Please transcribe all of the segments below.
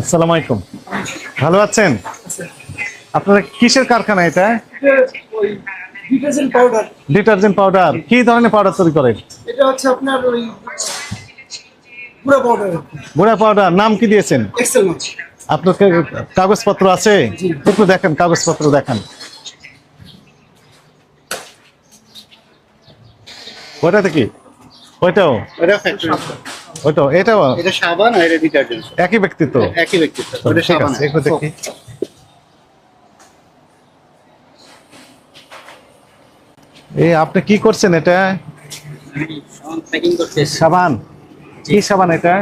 আসসালামু আলাইকুম। ভালো আছেন? আপনারা কিসের কারখানা এটা? Detergent powder. Detergent powder. কি ধরনের পাউডার তৈরি করেন? এটা হচ্ছে আপনার ওই গুঁড়া পাউডার। গুঁড়া পাউডার। নাম কি দিয়েছেন? এক্সেল আপনার কাগজপত্র আছে? একটু দেখেন কাগজপত্র দেখান। ওইটাতে কি? ওইটাও? এটাও? এটা সাবান আর এটা ডিটারজেন্ট একই ব্যক্তিত্ব? একই ব্যক্তিত্ব ওটা সাবান একটু দেখি। এই আপনি কি করছেন এটা? সাবান। কি সাবান এটা?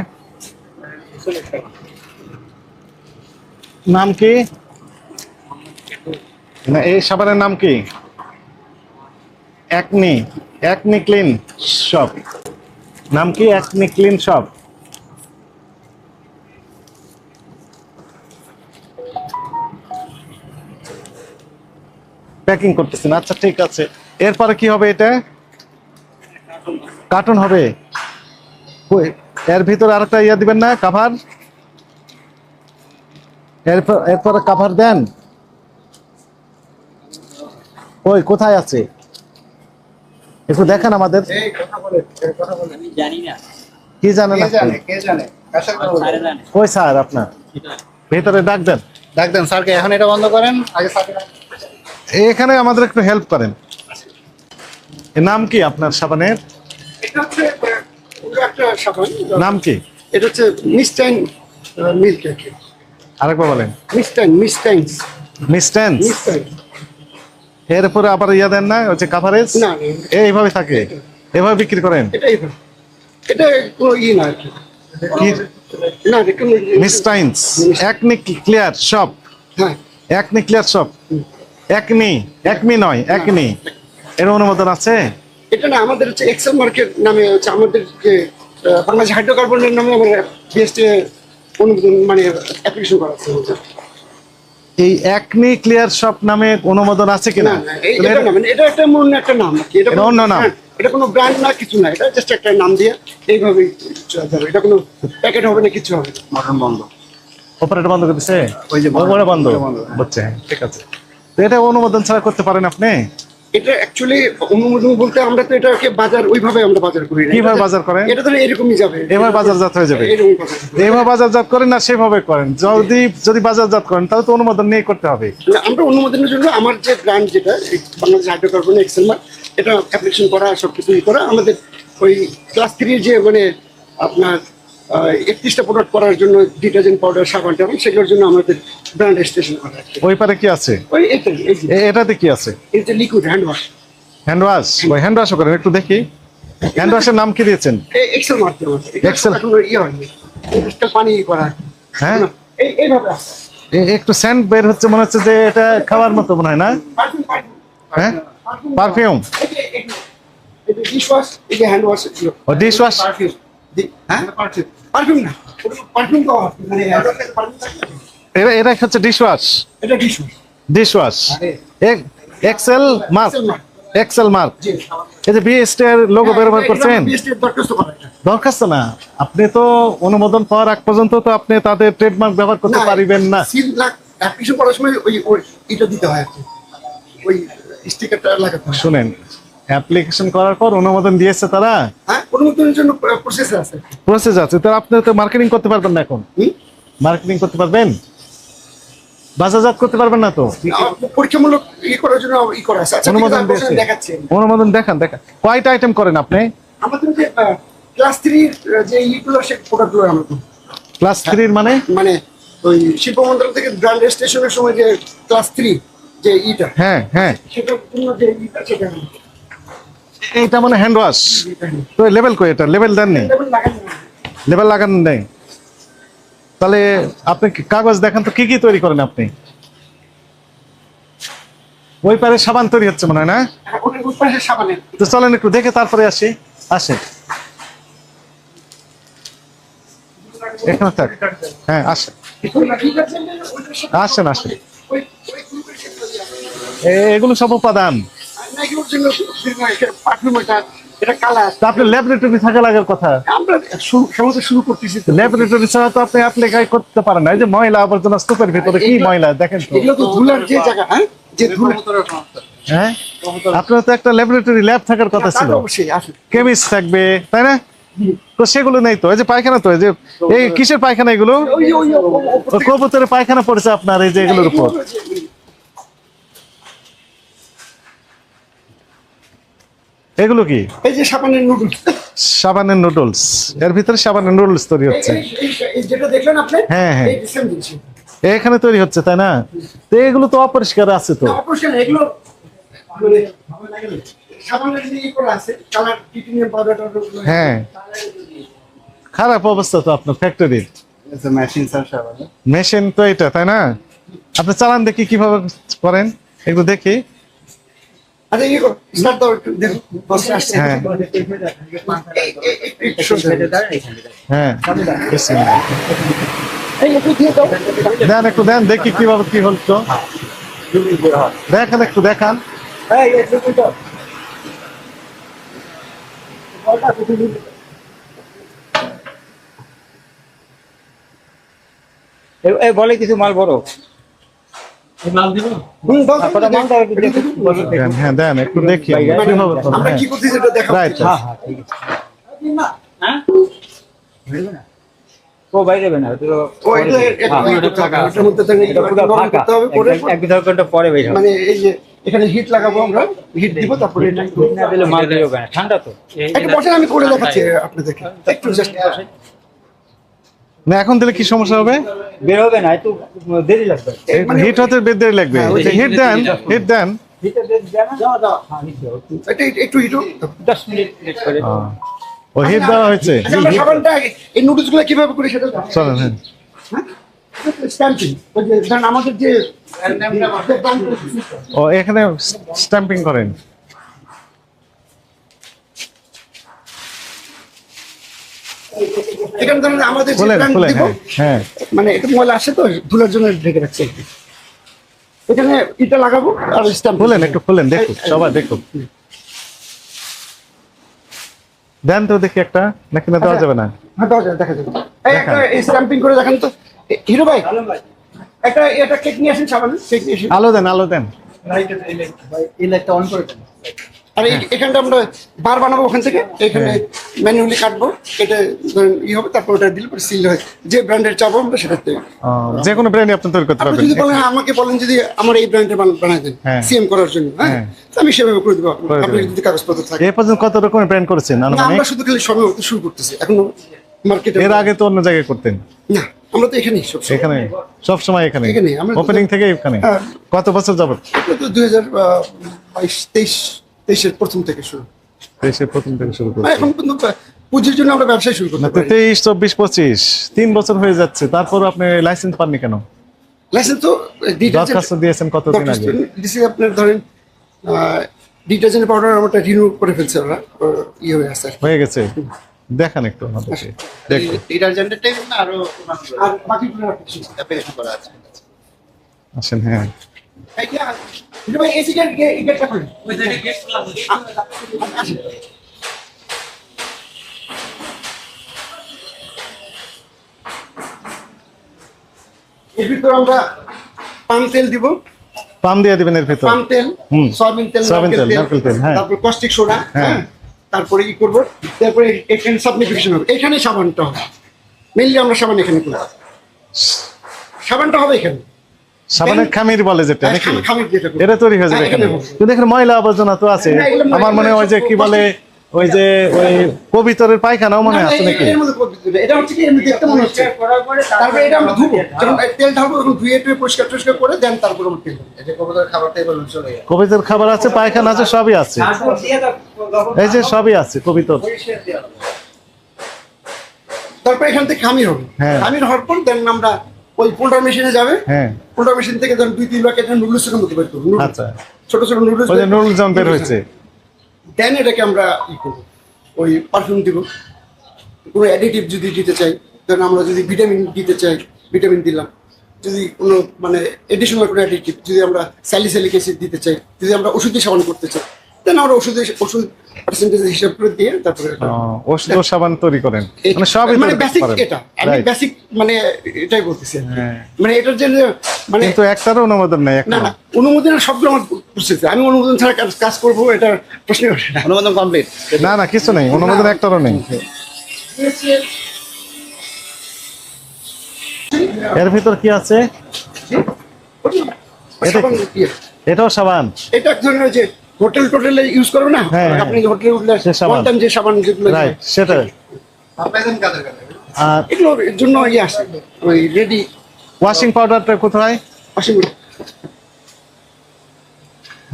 নাম কি? না এই সাবানের নাম কি? একনি একনি ক্লিন শপ। নাম কি? একনি ক্লিন শপ প্যাকিং করতেছেন। আচ্ছা ঠিক আছে। এরপরে কি হবে এটা? কার্টুন হবে। এর ভিতরে আরেকটা ইয়ে দিবেন না? কাভার এরপর এরপরে কাভার দেন। ওই কোথায় আছে? একটু দেখেন আমাদের। এই কথা বলে এই কথা বলে আমি জানি না। কি জানে কই স্যার আপনার? ভেতরে ডাক দেন। ডাক দেন স্যারকে এখন এটা বন্ধ করেন। আগে স্যারকে এখানে আমাদের একটু হেল্প করেন। এর নাম কি আপনার সাবানের? এটা হচ্ছে আহ, একটা সাবান। নাম কি? এটা হচ্ছে মিস্টাইন মিল্ক আর আরেকবার বলেন। মিস্টাইন মিস্টাইনস। মিস্টেন্স মিস্টাইন এর উপরে আবার ইয়া দেন না? হচ্ছে কাভারেজ না। এইভাবে থাকে? এভাবে বিক্রি করেন? এটাই এটা কোনো ই না মিস্টাইন্স একনি ক্লিয়ার একনি ক্লিয়ার একনি একমি নয় একনি এর অনুমোদন আছে? এটা না আমাদের হচ্ছে এক্সেল মার্কেট নামে হচ্ছে আমাদের যে বাংলাদেশ হাইড্রোকার্বনের নামে আমরা বিএসটি অনুমোদন মানে অ্যাপ্লিকেশন করা আছে। এই একনি ক্লিয়ার শপ নামে অনুমোদন আছে কিনা? না না এটা না মানে এটা একটা অন্য একটা নাম এটা অন্য নাম? এটা কোনো ব্র্যান্ড না কিছু না। এটা জাস্ট একটা নাম দিয়ে হবে এটা কোনো প্যাকেট হবে না কিছু হবে মটন বন্ধ। অপারেটর বন্ধ করতেছে? ওই যে বন্ধ। ওপরে বন্ধ। হচ্ছে হ্যাঁ, ঠিক আছে। তো এটা অনুমোদন ছাড়া করতে পারেন আপনি? এটা অ্যাকচুয়ালি অনুমোদন বলতে আমরা তো এটাকে বাজার ওইভাবে আমরা বাজার করি না। কীভাবে বাজার করেন? এটা তো এরকমই যাবে। এভাবে বাজারজাত হয়ে যাবে। এইভাবে বাজারজাত করেন না সেভাবে করেন। যদি যদি বাজারজাত করেন তাহলে তো অনুমোদন নিয়ে করতে হবে। আমরা অনুমোদনের জন্য আমার যে ব্র্যান্ড যেটা বাংলাদেশ হাইড্রোকার্বন এক্সেল মার্ক এটা অ্যাপ্লিকেশন করা সব কিছু করা। আমাদের ওই ক্লাস থ্রির যে মানে আপনার একত্রিশটা প্রোডাক্ট করার জন্য ডিটারজেন্ট পাউডার সাবান টাবান সেগুলোর জন্য আমাদের ব্র্যান্ড করা ওই পারে কি আছে? ওই এটাতে কি আছে? যে liquid hand wash hand wash ওই হ্যান্ড ওয়াশও করেন একটু দেখি। হ্যান্ড ওয়াশের নাম কি দিয়েছেন? এক্সেল আমাদের Excel? ইয়ে হয়নি। এটা পানি করা। হ্যাঁ? এই এইভাবে একটু সেন্ট বের হচ্ছে মনে হচ্ছে যে এটা খাওয়ার মতো মনে হয় না? হ্যাঁ? Perfume dish wash hand wash dish wash হ্যাঁ? পারফিউম পারফিউম না পারফিউম তো মানে। এটা এটা হচ্ছে ডিশ ওয়াশ এটা dish wash dish wash excel mark excel mark জি এই যে বিএসটি এর লোগো ব্যবহার করছেন? দরখাস্ত না। আপনি তো অনুমোদন পাওয়ার আগ পর্যন্ত তো আপনি তাদের ট্রেডমার্ক ব্যবহার করতে পারিবেন না। সিল অ্যাপ্লিকেশন করার সময় ওই ওই এটা দিতে হয় ওই স্টিকারটা লাগাতে শুনেন অ্যাপ্লিকেশন করার পর অনুমোদন দিয়েছে তারা? হ্যাঁ অনুমোদনের জন্য প্রসেস আছে। প্রসেস আছে। তো আপনি তো মার্কেটিং করতে পারবেন না এখন। মার্কেটিং করতে পারবেন? বাজারজাত করতে পারবেন না তো? পরীক্ষামূলক ই করার জন্য ই করা আছে। আচ্ছা, অনুমোদন দিয়েছে। অনুমোদন দেখান দেখান। কয়টা আইটেম করেন আপনি? আমাদের যে ক্লাস থ্রির যে ইগুলো সে প্রোডাক্টগুলো আমরা করি। ক্লাস থ্রির মানে? মানে ওই শিল্প মন্ত্রণ থেকে ব্র্যান্ড রেজিস্ট্রেশনের সময় যে ক্লাস থ্রি যে ইটা। হ্যাঁ হ্যাঁ। সেটার জন্য যে ইটা সেটা এইটা মানে হ্যান্ড ওয়াশ তো লেভেল কই এটা? লেভেল দেন নেই। লেভেল লাগানো নেই তাহলে আপনি কাগজ দেখান তো কি কি তৈরি করেন আপনি? ওই পারে সাবান তৈরি হচ্ছে মনে হয়, না? তো চলেন একটু দেখে তারপরে আসি। আসে। থাক। হ্যাঁ আসেন। এগুলো সব উপাদান। এটা কালার আপনি ল্যাবরেটরি থাকা লাগার কথা। আমরা শুরু- করতেছি। ল্যাবরেটরি ছাড়া তো আপনি অ্যাপ্লাই করতে পারেন না। যে ময়লা আবর্জনা স্তূপের ভিতরে কি ময়লা দেখেন তো। এগুলো তো ধুলার যে জায়গা হ্যাঁ? যে ধুলা। হ্যাঁ? আপনার তো একটা ল্যাবরেটরি ল্যাব থাকার কথা ছিল। কেমিস্ট থাকবে তাই না? তো সেগুলো নেই তো। এই যে পায়খানা তো এই যে এই কিসের পায়খানা এগুলো? কবুতরের পায়খানা পড়েছে আপনার এই যে এগুলোর উপর। এগুলো কি? এই যে সাবানের নুডলস সাবানের নুডলস এর ভিতরে সাবানের নুডলস তৈরি হচ্ছে। যেটা দেখলেন আপনি হ্যাঁ, হ্যাঁ। এখানে তৈরি হচ্ছে তাই না? তো এগুলো তো অপরিষ্কার আছে তো। না, এগুলো মানে সাবানের যে ই করা আছে কালার টিটিনিয়াম পাউডার হ্যাঁ। খারাপ অবস্থা তো আপনার ফ্যাক্টরির মেশিন স্যার মেশিন তো এটা তাই না? আপনি চালান দেখি কীভাবে করেন। একটু দেখি। আচ্ছা ইয়ে করো স্টার্ট দাও একটু দেখো বসে আসছে। হ্যাঁ। হ্যাঁ একটু দেন একটু দেন দেখি কীভাবে কি হলো দেখান একটু দেখান। বলে কিছু মাল বড়। হ্যাঁ দেন একটু দেখি। হ্যাঁ। হ্যাঁ হ্যাঁ হ্যাঁ? ও বাইরে না ও এটা হ্যাঁ, মধ্যে থেকে করতে হবে এক- দেড় ঘণ্টা পরে বের মানে এই যে এখানে হিট লাগাবো আমরা হিট দিব তারপরে এটা না দিলে মাল বেরোবে না ঠান্ডা তো। একটু বসেন আমি করে দেখাচ্ছি আপনাদেরকে। একটু জাস্ট না এখন দিলে কি সমস্যা হবে? বের হবে না একটু দেরি লাগবে। হিট হতে বেদ লাগবে। হিট দেন হিট দেন। হিটে দেরি দেয় না হ্যাঁ হিট একটু। হিটু দশ মিনিট লেট করে। ও হিট দেওয়া হয়েছে। আচ্ছা এই নুডলসগুলো কীভাবে করি সেটা চলেন হ্যাঁ। স্ট্যাম্পিং ওই যে ধরেন আমাদের যে ও এখানে স্ট্যাম্পিং করেন। আমাদের হ্যাঁ হ্যাঁ। মানে এটা ময়লা আসে তো ধুলার জন্য ঢেকে রাখছি এখানে ইটা লাগাবো আর স্ট্যাম্প খুলেন একটু খুলেন দেখুন সবাই দেখুন। দেন তো দেখি একটা নাকি না দেওয়া যাবে না? হ্যাঁ দেখা যাবে। এই একটা স্ট্যাম্পিং করে দেখান তো। হিরো ভাই একটা এটা কেক নিয়ে আসেন সাবান কেক নিয়ে আসেন। আলো দেন আলো দেন। এই লাইটটা অন করে দেন। আর এখানটা আমরা বার বানাবো ওখান থেকে এখানে ম্যানুয়ালি কাটবো এটা ধরেন ই হবে তারপর ওটা দিলে পরে সিল হয়। যে ব্র্যান্ডের চাবো আমরা সেটাতে আহ, যে কোনো ব্র্যান্ড আপনি তৈরি করতে পারবেন। যদি বলেন হ্যাঁ, আমাকে বলেন যদি আমার এই ব্র্যান্ডের বানাই দেন হ্যাঁ। সিএম করার জন্য হ্যাঁ? হ্যাঁ। আমি সেভাবে করে দেবো আপনি যদি কাগজপত্র থাকে। এ পর্যন্ত কত রকমের ব্র্যান্ড করেছেন আমরা শুধু খালি সবে শুরু করতেছি এখনও মার্কেটে এর আগে তো অন্য জায়গায় করতেন। না আমরা তো এখানেই সব এখানে সব সময় এখানে ওপেনিং থেকে এখানে হ্যাঁ। কত বছর যাবত দুই হাজার বাইশ তেইশ তেইশের প্রথম থেকে শুরু। দেশের প্রথম থেকে শুরু মানে করছে এখন পর্যন্ত পুঁজির জন্য আমরা ব্যবসায় শুরু করতে তো পারি তেইশ চব্বিশ পঁচিশ তিন বছর হয়ে যাচ্ছে। তারপর আপনি লাইসেন্স পাননি কেন? লাইসেন্স তো দরখাস্ত দিয়েছেন কতদিন আগে? ডিসি আপনার ধরেন ডিটারজেন্ট পাউডার আমরা রিনিউ করে ফেলছে ওরা ইয়ে হয়ে কি। হয়ে গেছে? দেখান একটু আমাদেরকে। দেখুন। ডিটারজেন্টের আরও। অ্যাপ্লিকেশন করা আছে। আসেন হ্যাঁ। যে গেট-। এর ভিতরে আমরা পাম তেল দিব। পাম দিয়ে দিবেন এর ভিতর। পাম তেল হুম। সয়াবিন তেল সয়াবিন তেল, নারকেল তেল, হ্যাঁ। তারপর কস্টিক সোডা হ্যাঁ। তারপরে কি করব। তারপরে এখানে সাবনিফিকেশন হবে। এখানে সাবানটা হবে। মেনলি আমরা সাবান এখানে করব সাবানটা হবে এখানে। সাবানের খামির বলে যেটা হ্যাঁ, নাকি। এটা তৈরি হয়ে যাবে হ্যাঁ, এখানে। কিন্তু এখানে ময়লা আবর্জনা তো আছে। আমার মনে হয় যে কি বলে ওই যে ওই কবিতরের পায়খানাও মনে আছে নাকি? এর মধ্যে করতে দিবে। এটা হচ্ছে কি এমনি দেখতে মনে হচ্ছে। তারপরে এটা আমরা ধুবো। যখন তেল ঢালবো তখন ধুয়ে টুয়ে পরিষ্কার টরিষ্কার করে দেন তারপর আমরা তেল এটা কবুতর খাবারটাই বলুন চলে যায় কবিতর খাবার আছে পায়খানা আছে সবই আছে। এই যে সবই আছে কবিতর। তারপর এখান থেকে খামির হবে। হ্যাঁ। খামির হওয়ার পর দেন আমরা ওই পোল্ডার মেশিনে যাবে। হ্যাঁ। পোল্ডার মেশিন থেকে ধরেন দুই তিন প্যাকেট নুডলস এর মধ্যে বের করব আচ্ছা। ছোট ছোট নুডলস ওই যে নুডল জাম বের হয়েছে। দেন এটাকে আমরা ই করব। ওই পারফিউম দিব। কোনো অ্যাডিটিভ যদি দিতে চাই ধরেন আমরা যদি ভিটামিন দিতে চাই ভিটামিন দিলাম। যদি কোনো মানে এডিশনাল কোনো অ্যাডিটিভ যদি আমরা স্যালিসিলিক অ্যাসিড দিতে চাই যদি আমরা ওষুধি সেবন করতে চাই দেন আমরা ওষুধের ওষুধ পার্সেন্টেজ হিসাব করে দিয়ে তারপরে ওষুধ ও সাবান তৈরি করেন। মানে সবই মানে বেসিক এটা। আমি বেসিক মানে এটাই বলতেছি। হ্যাঁ। মানে এটার যে মানে কিন্তু একটারও অনুমোদন নেই না না অনুমোদনের সবগুলো আমার প্রসেস আমি অনুমোদন ছাড়া কাজ- করব এটা প্রশ্ন ওঠে না। অনুমোদন কমপ্লিট না না কিছু নেই। অনুমোদন একটারও নেই। এর ভিতর কি আছে? দিয়ে। এটাও সাবান। এটা এক ধরনের যে হোটেল টোটেলে ইউজ করো না? হ্যাঁ, হ্যাঁ। আপনি হোটেলে উঠলে সাবান। যে সাবান যেগুলো রাইট সেটা আপনাদের কাদের কাছে আর এগুলোর জন্য ইয়ে আসে ওই রেডি ওয়াশিং পাউডারটা কোথায়? ওয়াশিং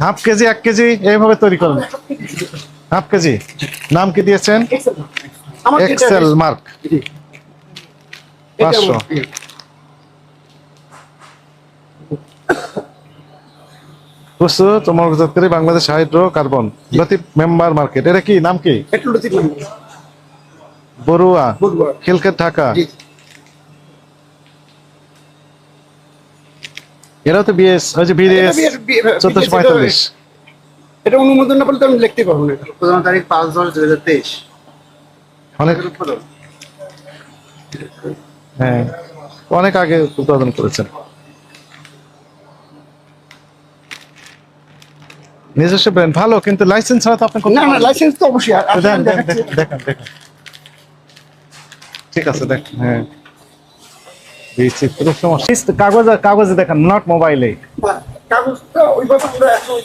হাফ কেজি এক কেজি এইভাবে তৈরি করেন। Half KG. নাম কি দিয়েছেন? এক্সেল মার্ক পাঁচশো। আমার। তোমার করে Bangladesh hydrocarbon Latif member market. এটা কি? নাম কি? বড়ুয়া। খিলকেট ঢাকা। এরাও তো বিএস বিএস চোদ্দশো পঁয়তাল্লিশ। এটা অনুমোদন না বলতে আমি লিখতে পারব না। উৎপাদন তারিখ পাঁচ দশ দুই হাজার তেইশ। অনেক হ্যাঁ। অনেক আগে উৎপাদন করেছেন। নিজস্ব ব্র্যান্ড ভালো কিন্তু লাইসেন্স ছাড়া তো আপনি না না লাইসেন্স তো অবশ্যই আছে দেখেন দেখান দেখান ঠিক আছে দেখেন হ্যাঁ। সমস্যা কাগজে কাগজে দেখেন নট মোবাইলে কাগজটা ওইভাবে আমরা এখন